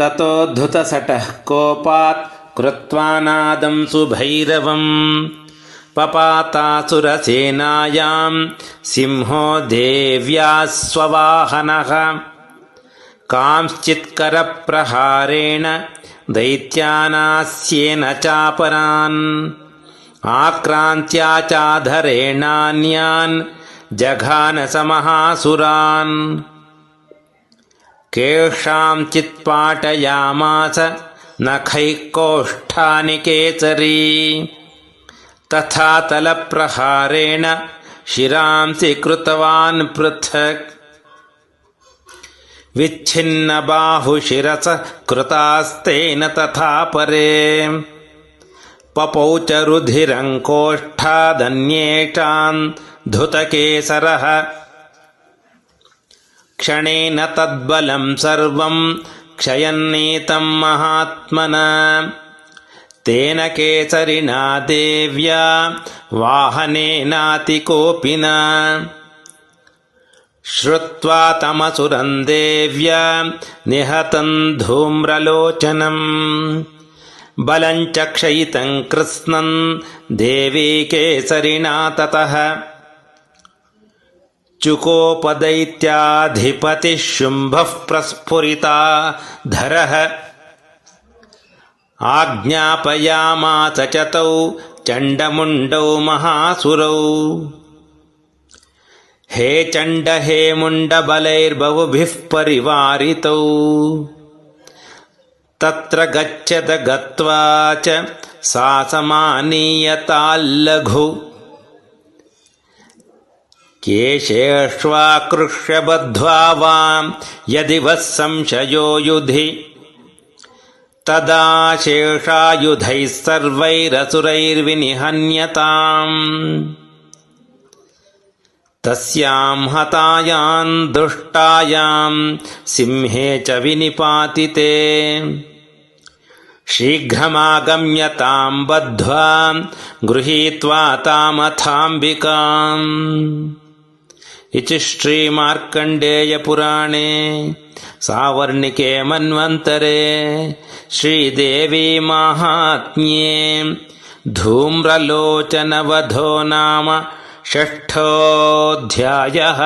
ततोद्धुतसटः कोपात् कृत्वा नादं सुभैरवम् पपातासुरसेनायां सिंहो देव्याः स्ववाहनः कांश्चित्करप्रहारेण दैत्यानास्येन चापरान् आक्रान्त्या चाधरेणान्यान् जघानसमहासुरान् केषाञ्चित्पाटयामास नखैः कोष्ठानि केसरी। तथा तलप्रहारेण शिरांसि कृतवान् पृथक्। विच्छिन्नबाहुशिरस कृतास्तेन तथा परे। पपौ च रुधिरङ्कोष्ठादन्येषान् धुतकेसरः क्षणेन तद्बलं सर्वं क्षयन्नीतं महात्मना। तेन केसरिणा देव्या वाहनेनातिकोपिना। श्रुत्वा तमसुरं देव्या निहतं धूम्रलोचनम्। बलं च क्षयितं कृत्स्नं देवी केसरिणा ततः चुकोपदैत्याधिपतिः शुम्भः प्रस्फुरिता धरः। आज्ञापयामास च तौ चण्डमुण्डौ महासुरौ। हे चण्ड हे मुण्डबलैर्बहुभिः परिवारितौ। तत्र गच्छद गत्वा च सा समानीयताल्लघु केशेष्वाकृष्य बद्ध्वा वां यदि वः संशयो युधि। तदा शेषायुधैः सर्वैरसुरैर्विनिहन्यताम्। तस्यां हतायां दुष्टायां सिंहे च विनिपातिते शीघ्रमागम्य तां बद्ध्वा गृहीत्वा तामथाम्बिकाम् इति श्रीमार्कण्डेयपुराणे सावर्णिके मन्वन्तरे श्रीदेवी माहात्म्ये धूम्रलोचनवधो नाम षष्ठोऽध्यायः